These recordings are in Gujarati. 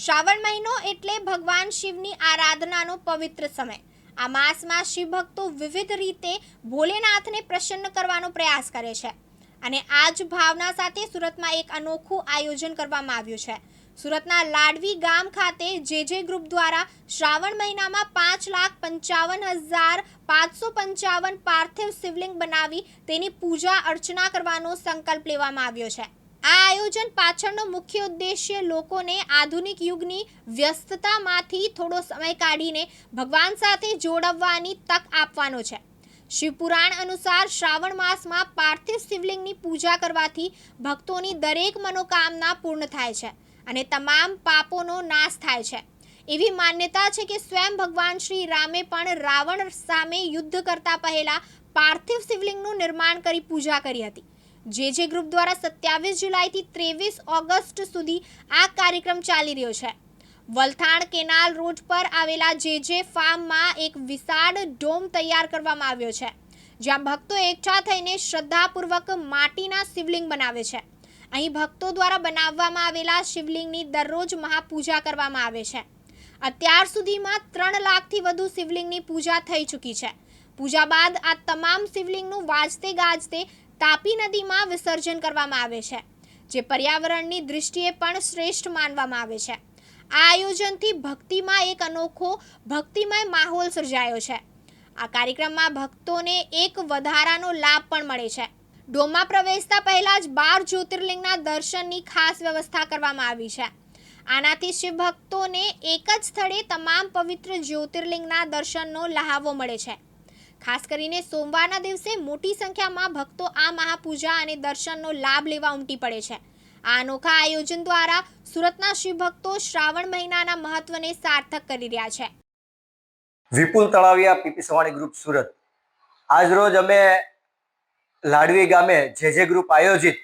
શ્રાવણ મહિનો એટલે ભગવાન શિવની આરાધનાનો પવિત્ર સમય. આ માસમાં શિવભક્તો વિવિધ રીતે ભોલેનાથને પ્રસન્ન કરવાનો પ્રયાસ કરે છે અને આ જ ભાવના સાથે સુરતમાં એક અનોખું આયોજન કરવામાં આવ્યું છે. સુરતના લાડવી ગામ ખાતે જે જે ગ્રુપ દ્વારા શ્રાવણ મહિનામાં પાંચ લાખ પંચાવન હજાર પાંચસો પંચાવન પાર્થિવ શિવલિંગ બનાવી તેની પૂજા અર્ચના કરવાનો સંકલ્પ લેવામાં આવ્યો છે. આ આયોજન પાછળનો મુખ્ય ઉદ્દેશ્ય લોકોને આધુનિક યુગની વ્યસ્તતામાંથી થોડો સમય કાઢીને ભગવાન સાથે જોડવવાની તક આપવાનો છે. શિવપુરાણ અનુસાર શ્રાવણ માસમાં પાર્થિવ શિવલિંગની પૂજા કરવાથી ભક્તોની દરેક મનોકામના પૂર્ણ થાય છે અને તમામ પાપોનો નાશ થાય છે. એવી માન્યતા છે કે સ્વયં ભગવાન શ્રી રામે પણ રાવણ સામે યુદ્ધ કરતા પહેલા પાર્થિવ શિવલિંગનું નિર્માણ કરી પૂજા કરી હતી. જે જે ગ્રુપ દ્વારા સત્યાવીસ જુલાઈથી ત્રેવીસ ઓગસ્ટ સુધી આ કાર્યક્રમ ચાલી રહ્યો છે. વલથાણ કેનાલ રોડ પર આવેલા જે જે ફાર્મમાં એક વિશાળ ડોમ તૈયાર કરવામાં આવ્યો છે, જ્યાં ભક્તો એકઠા થઈને શ્રદ્ધાપૂર્વક માટીના શિવલિંગ બનાવે છે. અહીં ભક્તો દ્વારા બનાવવામાં આવેલા શિવલિંગની દરરોજ મહાપૂજા કરવામાં આવે છે. અત્યાર સુધીમાં ત્રણ લાખથી વધુ શિવલિંગની પૂજા થઈ ચૂકી છે. પૂજા બાદ આ તમામ શિવલિંગનું વાજતે ગાજતે તાપી નદીમાં વિસર્જન કરવામાં આવે છે, જે પર્યાવરણની દૃષ્ટિએ પણ શ્રેષ્ઠ માનવામાં આવે છે. આ આયોજનથી ભક્તિમાં એક અનોખો, ભક્તિમય માહોલ સર્જાયો છે. આ કાર્યક્રમમાં ભક્તોને એક વધારાનો લાભ પણ મળે છે. ડોમમાં પ્રવેશતા પહેલા જ બાર જ્યોતિર્લિંગના દર્શનની ખાસ વ્યવસ્થા કરવામાં આવી છે. આનાથી શિવ ભક્તોને એક જ સ્થળે તમામ પવિત્ર જ્યોતિર્લિંગના દર્શનનો લહાવો મળે છે. ખાસ કરીને સોમવારના દિવસે મોટી સંખ્યામાં ભક્તો આ મહાપૂજા અને દર્શનનો લાભ લેવા ઉમટી પડે છે. આ અનોખા આયોજન દ્વારા સુરતના શિવ ભક્તો શ્રાવણ મહિનાના મહત્વને સાર્થક કરી રહ્યા છે. Vipul Talaviya, PP Savani group Surat. આજરોજ અમે લાડવી ગામે જે જે ગ્રુપ આયોજિત,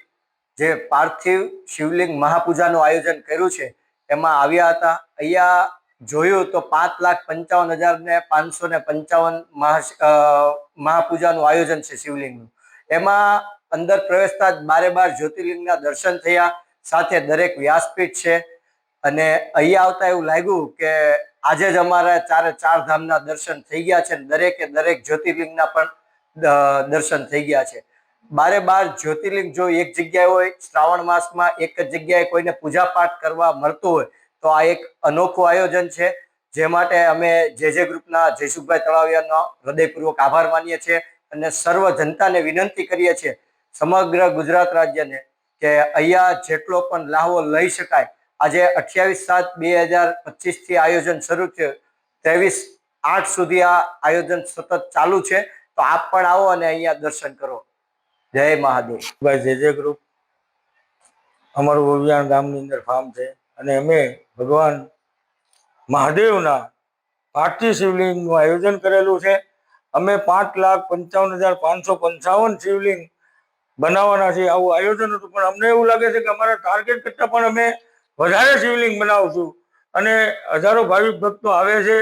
જે પાર્થિવ શિવલિંગ મહાપૂજાનું આયોજન કર્યું છે, એમાં આવ્યા હતા. અહીંયા જોયું તો પાંચ લાખ પંચાવન હજાર ને પાંચસો ને પંચાવન મહા મહાપૂજાનું આયોજન છે શિવલિંગનું. એમાં અંદર પ્રવેશતા જ બારે બાર જ્યોતિર્લિંગના દર્શન થયા, સાથે દરેક વ્યાસપીઠ છે. અને અહીંયા આવતા એવું લાગ્યું કે આજે જ અમારા ચારે ચાર ધામના દર્શન થઈ ગયા છે દરેકે દરેક જ્યોતિર્લિંગના પણ દર્શન થઈ ગયા છે. બારે બાર જ્યોતિર્લિંગ જો એક જગ્યાએ હોય, શ્રાવણ માસમાં એક જ જગ્યાએ કોઈને પૂજા પાઠ કરવા મળતું હોય તો આ એક અનોખું આયોજન છે, જે માટે અમે જે જે ગ્રુપના જયસુખભાઈ તળાવિયાનો હૃદયપૂર્વક આભાર માનીએ છીએ અને સર્વ જનતાને વિનંતી કરીએ છીએ સમગ્ર ગુજરાત રાજ્યને કે અહીંયા જેટલો પણ લાહવો લઈ શકાય. આજે અઠ્યાવીસ સાત બે હજાર પચીસથી આયોજન શરૂ થયું. ત્રેવીસ આઠ સુધી આ આયોજન સતત ચાલુ છે. તો આપ પણ આવો અને અહીંયા દર્શન કરો. જય મહાદેવ. ભાઈ, જે જે ગ્રુપ અમારું ઓવિયાણ ગામની અંદર ફાર્મ છે અને અમે ભગવાન મહાદેવના પાંચથી શિવલિંગનું આયોજન કરેલું છે. અમે પાંચ લાખ પંચાવન હજાર પાંચસો પંચાવન શિવલિંગ બનાવવાના છે આવું આયોજન હતું. પણ અમને એવું લાગે છે કે અમારા ટાર્ગેટ કરતાં પણ અમે વધારે શિવલિંગ બનાવશું. અને હજારો ભાવિક ભક્તો આવે છે.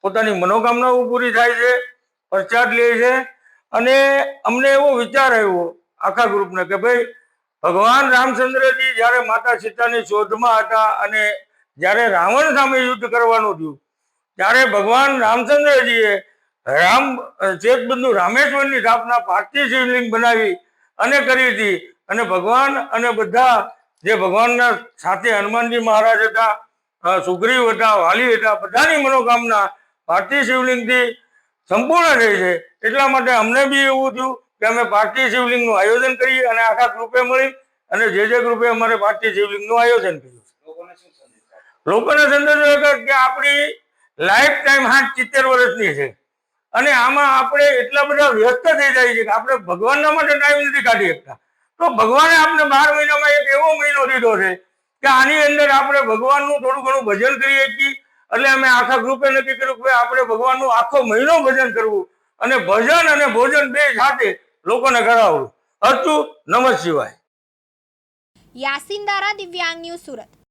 પોતાની મનોકામનાઓ પૂરી થાય છે. પ્રસાદ લે છે. અને અમને એવો વિચાર આવ્યો આખા ગ્રુપને કે ભાઈ ભગવાન રામચંદ્રજી જ્યારે માતા સીતાની શોધમાં હતા અને જ્યારે રાવણ સામે યુદ્ધ કરવાનું થયું, ત્યારે ભગવાન રામચંદ્રજીએ રામ ચેતબંધુ રામેશ્વરની સ્થાપના પાર્થિવ શિવલિંગ બનાવી અને કરી હતી. અને ભગવાન અને બધા જે ભગવાનના સાથે હનુમાનજી મહારાજ હતા સુગ્રીવ હતા, વાલી હતા, બધાની મનોકામના પાર્થિવ શિવલિંગથી સંપૂર્ણ થઈ છે. એટલા માટે અમને બી એવું થયું કે અમે પાર્થિવ શિવલિંગનું આયોજન કરીએ અને આખા ગ્રુપે મળી અને જે જે ગ્રુપે અમારે પાર્થિવ શિવલિંગનું આયોજન કર્યું છે. લોકોને સંદેશો એ કે આપણી લાઈફ ટાઈમ હાથ સિત્તેર વર્ષની છે. અને આમાં આપણે એટલા બધા વ્યસ્ત થઈ જાય છે કે આપણે ભગવાનના માટે ટાઈમ નથી કાઢી શકતા. તો ભગવાને આપણે બાર મહિનામાં એક એવો મહિનો દીધો છે કે આની અંદર આપણે ભગવાનનું થોડું ઘણું ભજન કરીએ છીએ એટલે અમે આખા ગ્રુપે નક્કી કર્યું કે આપણે ભગવાનનું આખો મહિનો ભજન કરવું. અને ભજન અને ભોજન બે સાથે લોકોને કરાવવું હતું નમઃ શિવાય. યાસીન દારા દિવ્યાંગ ન્યૂઝ સુરત.